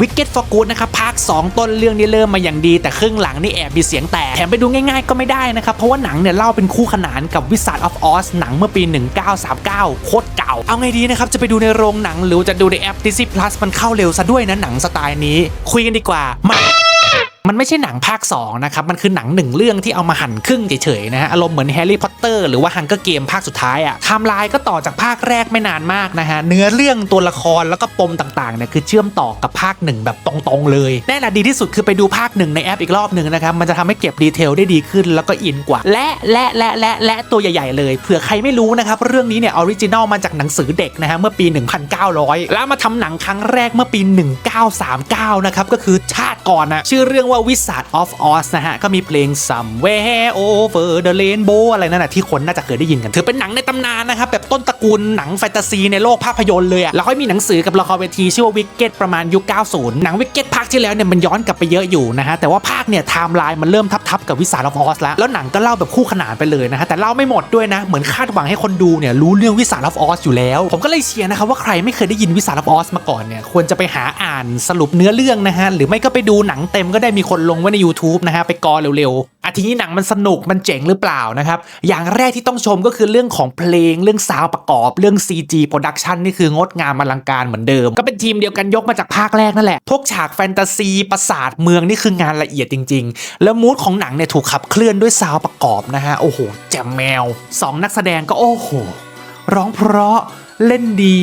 วิกเก็ตฟอร์กูดนะครับภาค 2 ต้นเรื่องนี่เริ่มมาอย่างดี แต่ครึ่งหลังนี่แอบมีเสียงแตกแถมไปดูง่ายๆก็ไม่ได้นะครับ เพราะว่าหนังเนี่ยเล่าเป็นคู่ขนานกับวิส a r d of Oz หนังเมื่อปี 1939 โคตรเก่า เอาไงดีนะครับ จะไปดูในโรงหนังหรือจะดูในแอป Disney Plus มันเข้าเร็วซะด้วยนะหนังสไตล์นี้ คุยกันดีกว่ามา มันไม่ใช่หนังภาค2นะครับ มันคือหนังหนึ่งเรื่องที่เอามาหั่นครึ่งเฉยๆนะฮะ อารมณ์เหมือนแฮร์รี่พอตเตอร์หรือว่าฮังเกอร์เกมภาคสุดท้ายอะไทม์ไลน์ก็ต่อจากภาคแรกไม่นานมากนะฮะ เนื้อเรื่องตัวละครแล้วก็ปมต่างๆเนี่ยคือเชื่อมต่อกับภาคหนึ่งแบบตรงๆเลยแน่ละดีที่สุดคือไปดูภาคหนึ่งในแอปอีกรอบหนึ่งนะครับ มันจะทำให้เก็บดีเทลได้ดีขึ้นแล้วก็อินกว่า และและและและและตัวใหญ่ๆเลยเผื่อใครไม่รู้นะครับเรื่องนี้เนี่ยออริจินอลมาจากหนังสือเด็กนะฮะเมื่อปี 1900 แล้วมาทำหนังครั้งแรกเมื่อปี 1939นะครับก็คือชาติก่อนนะชื่อเรื่องว่า Wizard of Oz นะฮะ ก็มีเพลง Somewhere Over the Rainbow อะไรนั่นนะที่คนน่าจะเคยได้ยินกัน ถือเป็นหนังในตำนานนะครับ แบบต้นตระกูลหนังแฟนตาซีในโลกภาพยนตร์เลยอะแล้วก็มีหนังสือกับละครเวทีชื่อว่า Wicked ประมาณยุค 90 หนัง Wicked ภาคที่แล้วเนี่ยมันย้อนกลับไปเยอะอยู่นะฮะแต่ว่าภาคเนี่ยไทม์ไลน์มันเริ่มทับๆกับ Wizard of Oz แล้วแล้วหนังก็เล่าแบบคู่ขนานไปเลยนะฮะแต่เล่าไม่หมดด้วยนะเหมือนคาดหวังให้คนดูเนี่ยรู้เรื่อง Wizard of Oz อยู่แล้ว ผมก็เลยเชียร์นะครับว่าใครไม่เคยได้ยิน Wizard of Oz มาก่อนเนี่ยควรจะไปหาอ่านสรุปเนื้อเรื่องนะฮะหรือไม่ก็ไปดูหนังเต็มก็ได้มีคนลงไว้ใน YouTube นะฮะไปกอเร็วๆอะทีนี้หนังมันสนุกมันเจ๋งหรือเปล่านะครับ อย่างแรกที่ต้องชมก็คือเรื่องของเพลงเรื่องซาวประกอบเรื่อง CG Production นี่คืองดงามอลังการเหมือนเดิม ก็เป็นทีมเดียวกันยกมาจากภาคแรกนั่นแหละ พวกฉากแฟนตาซีปราสาทเมืองนี่คืองานละเอียดจริง ๆ แล้วมูดของหนังเนี่ยถูกขับเคลื่อนด้วยซาวประกอบนะฮะโอ้โหแจ่มแมวสองนักแสดงก็โอ้โหร้องเพราะเล่นดี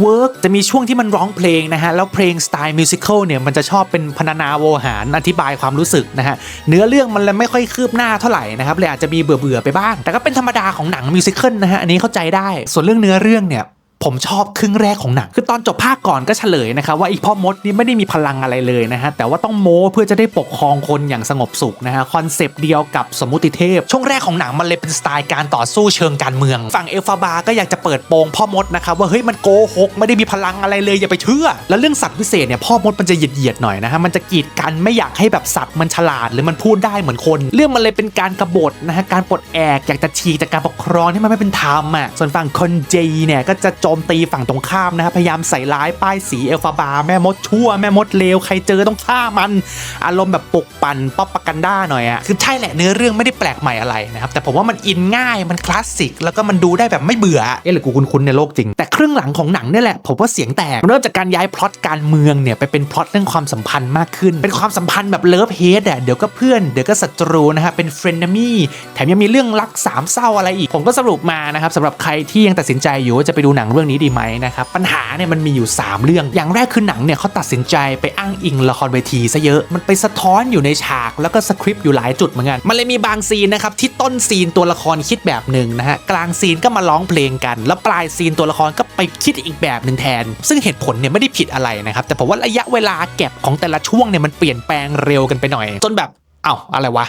เวิร์กจะมีช่วงที่มันร้องเพลงนะฮะ แล้วเพลงสไตล์มิวสิควลเนี่ย มันจะชอบเป็นพรรณนาโวหารอธิบายความรู้สึกนะฮะ เนื้อเรื่องมันเลยไม่ค่อยคืบหน้าเท่าไหร่นะครับเลยอาจจะมีเบื่อๆไปบ้าง แต่ก็เป็นธรรมดาของหนังมิวสิควลนะฮะอันนี้เข้าใจได้ส่วนเรื่องเนื้อเรื่องเนี่ย ผมชอบครึ่งแรกของหนังคือตอนจบภาคก่อนก็เฉลยนะครับว่าอีพ่อมดนี่ไม่ได้มีพลังอะไรเลยนะฮะแต่ว่าต้องโม้เพื่อจะได้ปกครองคนอย่างสงบสุขนะฮะคอนเซปต์เดียวกับสมุติเทพ ช่วงแรกของหนังมันเลยเป็นสไตล์การต่อสู้เชิงการเมือง ฝั่งเอลฟาบาก็อยากจะเปิดโปงพ่อมดนะครับว่าเฮ้ยมันโกหกไม่ได้มีพลังอะไรเลยอย่าไปเชื่อ แล้วเรื่องสัตว์วิเศษเนี่ยพ่อมดมันจะเหยียดเหยียดๆหน่อยนะฮะมันจะกีดกันไม่อยากให้แบบสัตว์มันฉลาดหรือมันพูดได้เหมือนคน เรื่องมันเลยเป็นการกบฏนะฮะการปลดแอกอยากจะฉีกจากการปกครองที่มันไม่เป็นธรรมอะส่วนฝั่งคนเจเนี่ยก็จะจมตีฝั่งตรงข้ามนะฮะพยายามใส่ร้ายป้ายสีเอลฟาบาแม่มดชั่วแม่มดเลวใครเจอต้องฆ่ามัน อารมณ์แบบปลุกปั่นป๊อปปากันด้าหน่อยอะคือใช่แหละเนื้อเรื่องไม่ได้แปลกใหม่อะไรนะครับแต่ผมว่ามันอินง่ายมันคลาสสิกแล้วก็มันดูได้แบบไม่เบื่อเอ๊ะหรือกูคุ้นๆในโลกจริง แต่ครึ่งหลังของหนังเนี่ยแหละผมว่าเสียงแตกเริ่มจากการย้ายพล็อตการเมืองเนี่ยไปเป็นพล็อตเรื่องความสัมพันธ์มากขึ้น เป็นความสัมพันธ์แบบเลิฟเฮดอะเดี๋ยวก็เพื่อนเดี๋ยวก็ศัตรูนะฮะเป็นเฟรนด์มี่แถมยังมีเรื่องรักสามเศร้าอะไรอีกผมก็สรุปมานะครับสำหรับใครที่ยังตัดสินใจอยู่ว่าจะไปดูหนังเรื่องนี้ดีไหมนะครับปัญหาเนี่ยมันมีอยู่ 3 เรื่อง อย่างแรกคือหนังเนี่ยเขาตัดสินใจไปอ้างอิงละครเวทีซะเยอะมันไปสะท้อนอยู่ในฉากแล้วก็สคริปต์อยู่หลายจุดเหมือนกันมันเลยมีบางซีนนะครับที่ต้นซีนตัวละครคิดแบบหนึ่งนะฮะกลางซีนก็มาร้องเพลงกัน แล้วปลายซีนตัวละครก็ไปคิดอีกแบบหนึ่งแทน ซึ่งเหตุผลเนี่ยไม่ได้ผิดอะไรนะครับแต่ผมว่าระยะเวลาแก็บของแต่ละช่วงเนี่ยมันเปลี่ยนแปลงเร็วกันไปหน่อย จนแบบเอ้าอะไรวะ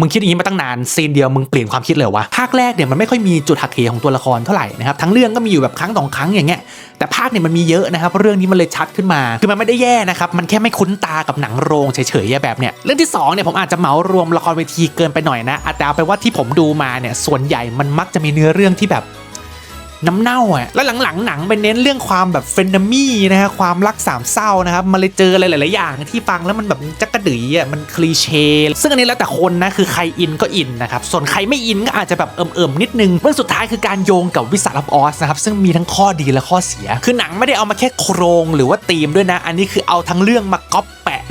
มึงคิดอย่างนี้มาตั้งนานซีนเดียวมึงเปลี่ยนความคิดเลยวะภาคแรกเนี่ยมันไม่ค่อยมีจุดหักเหของตัวละครเท่าไหร่นะครับทั้งเรื่องก็มีอยู่แบบครั้งสองครั้งอย่างเงี้ยแต่ภาคเนี่ยมันมีเยอะนะครับเรื่องนี้มันเลยชัดขึ้นมาคือมันไม่ได้แย่นะครับมันแค่ไม่คุ้นตากับหนังโรงเฉยๆแบบเนี้ยเรื่องที่สองเนี่ยผมอาจจะเหมารวมละครเวทีเกินไปหน่อยนะอาจจะเอาไปว่าที่ผมดูมาเนี่ยส่วนใหญ่มันมักจะมีเนื้อเรื่องที่แบบ น้ำเน่าอะแล้วหลังๆหนังไปเน้นเรื่องความแบบเฟนดมี่นะฮะความรักสามเศร้านะครับมันเลยเจออะไรหลายๆอย่างที่ฟังแล้วมันแบบจักกระดืออะมันคลีเช่ซึ่งอันนี้แล้วแต่คนนะคือใครอินก็อินนะครับส่วนใครไม่อินก็อาจจะแบบเอิ่มๆนิดนึงเรื่องสุดท้ายคือการโยงกับวิสารับออสนะครับซึ่งมีทั้งข้อดีและข้อเสีย คือหนังไม่ได้เอามาแค่โครงหรือว่าธีมด้วยนะ อันนี้คือเอาทั้งเรื่องมาก๊อป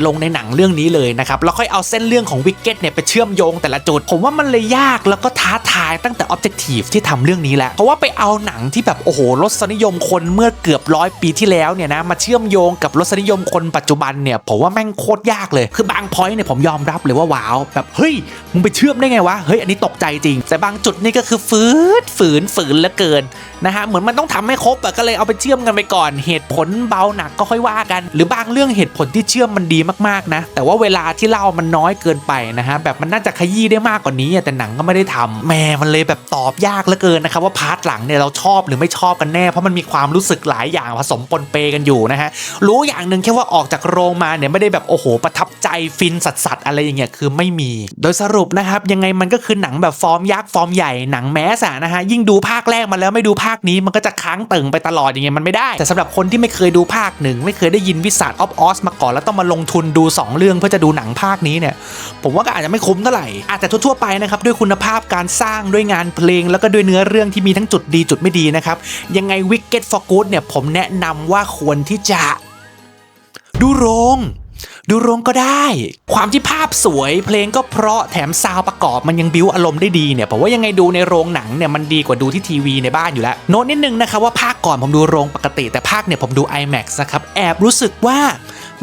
ลงในหนังเรื่องนี้เลยนะครับแล้วค่อยเอาเส้นเรื่องของวิกเก็ตเนี่ยไปเชื่อมโยงแต่ละจุดผมว่ามันเลยยากแล้วก็ท้าทายตั้งแต่ออบเจกตีฟที่ทำเรื่องนี้แหละเพราะว่าไปเอาหนังที่แบบโอ้โหรสนิยมคนเมื่อเกือบร้อยปีที่แล้วเนี่ยนะมาเชื่อมโยงกับรสนิยมคนปัจจุบันเนี่ยผมว่าแม่งโคตรยากเลย คือบางพอยต์เนี่ยผมยอมรับเลยว่าว้าวแบบเฮ้ยมึงไปเชื่อมได้ไงวะเฮ้ยอันนี้ตกใจจริง แต่บางจุดนี่ก็คือฝืนฝืนฝืนเหลือเกินนะฮะเหมือนมันต้องทำให้ครบอะก็เลยเอาไปเชื่อมกันไปก่อน เหตุผลเบาหนักก็ค่อยว่ากัน หรือบางเรื่องเหตุผลที่เชื่อมมันดีมากๆนะ แต่ว่าเวลาที่เล่ามันน้อยเกินไปนะฮะแบบมันน่าจะขยี้ได้มากกว่านี้แต่หนังก็ไม่ได้ทำแหม่มันเลยแบบตอบยากเหลือเกินนะครับว่าพาร์ทหลังเนี่ยเราชอบหรือไม่ชอบกันแน่เพราะมันมีความรู้สึกหลายอย่างผสมปนเปกันอยู่นะฮะรู้อย่างหนึ่งแค่ว่าออกจากโรงมาเนี่ยไม่ได้แบบโอ้โห ประทับใจฟินสัสๆอะไรอย่างเงี้ยคือไม่มี โดยสรุปนะครับยังไงมันก็คือหนังแบบฟอร์มยักษ์ฟอร์มใหญ่หนังแมสอะนะฮะยิ่งดูภาคแรกมาแล้วไม่ดูภาคนี้มันก็จะค้างตึงไปตลอดอย่างเงี้ยมันไม่ได้ แต่สำหรับคนที่ไม่เคยดูภาคหนึ่งไม่เคยได้ยินวิสัทออฟออสมาก่อนแล้วต้องมาลงทุนดู 2 เรื่องเพื่อจะดูหนังภาคนี้เนี่ย ผมว่าก็อาจจะไม่คุ้มเท่าไหร่ อาจจะทั่วๆไปนะครับด้วยคุณภาพการสร้างด้วยงานเพลง แล้วก็ด้วยเนื้อเรื่องที่มีทั้งจุดดีจุดไม่ดีนะครับ ยังไง Wicked for Good เนี่ยผมแนะนำว่าควรที่จะ ดูโรงดูโรงก็ได้ ความที่ภาพสวยเพลงก็เพราะแถมซาวประกอบมันยังบิวอารมณ์ได้ดีเนี่ยผมว่ายังไงดูในโรงหนังเนี่ยมันดีกว่าดูที่ทีวีในบ้านอยู่แล้ว โน้ตนิดนึงนะครับว่าภาคก่อนผมดูโรงปกติแต่ภาคเนี่ยผมดู IMAX นะครับแอบรู้สึกว่า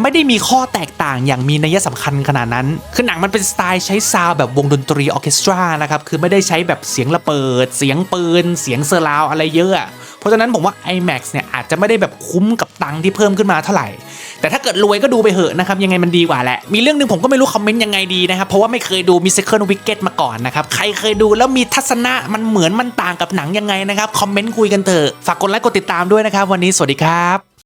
ไม่ได้มีข้อแตกต่างอย่างมีนัยสำคัญขนาดนั้น คือหนังมันเป็นสไตล์ใช้ซาวแบบวงดนตรีออเคสตรานะครับ คือไม่ได้ใช้แบบเสียงระเบิด เสียงปืน เสียงเซอร์ราวอะไรเยอะ เพราะฉะนั้นผมว่า IMAX เนี่ยอาจจะไม่ได้แบบคุ้มกับตังค์ที่เพิ่มขึ้นมาเท่าไหร่ แต่ถ้าเกิดรวยก็ดูไปเหอะนะครับ ยังไงมันดีกว่าแหละ มีเรื่องหนึงผมก็ไม่รู้คอมเมนต์ยังไงดีนะครับ เพราะว่าไม่เคยดู Miracle Wicked มาก่อนนะครับ ใครเคยดูแล้วมีทัศนะมันเหมือนมันต่างกับหนังยังไงนะครับ คอมเมนต์คุยกันเถอะ ฝากกดไลค์กดติดตามด้วยนะครับ วันนี้สวัสดีครับ